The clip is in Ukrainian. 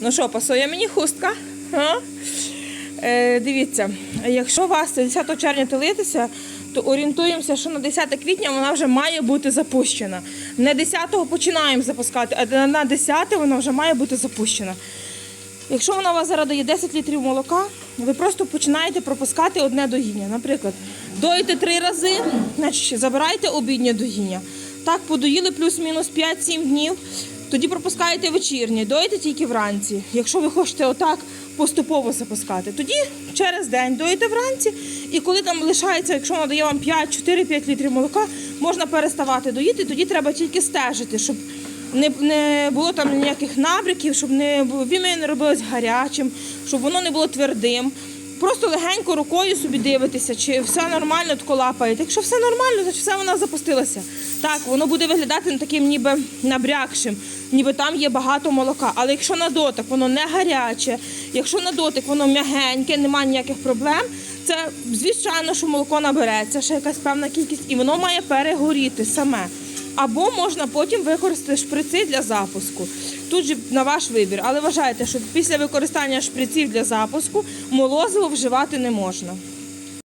Ну що, пасує мені хустка? Е, дивіться, якщо у вас 10 червня телитися, то орієнтуємося, що на 10 квітня вона вже має бути запущена. Не 10-го починаємо запускати, а на 10 вона вже має бути запущена. Якщо вона у вас зараз дає 10 літрів молока, ви просто починаєте пропускати одне доїння. Наприклад, доїте три рази, значить забираєте обіднє доїння. Так, подоїли плюс-мінус 5-7 днів. Тоді пропускаєте вечірнє, доїте тільки вранці. Якщо ви хочете отак поступово запускати, тоді через день доїте вранці, і коли там лишається, якщо вона дає вам 5, 4-5 літрів молока, можна переставати доїти, тоді треба тільки стежити, щоб не, не було там ніяких набряків, щоб не було- вім'я не робилось гарячим, щоб воно не було твердим. Просто легенько рукою собі дивитися, чи все нормально тако лапаєте. Якщо все нормально, значить все вона запустилася. Так, воно буде виглядати таким ніби набрякшим, ніби там є багато молока. Але якщо на дотик воно не гаряче, якщо на дотик воно м'ягеньке, немає ніяких проблем, це звичайно, що молоко набереться, ще якась певна кількість, і воно має перегоріти саме. Або можна потім використати шприци для запуску. Тут же на ваш вибір. Але вважайте, що після використання шприців для запуску молозиво вживати не можна.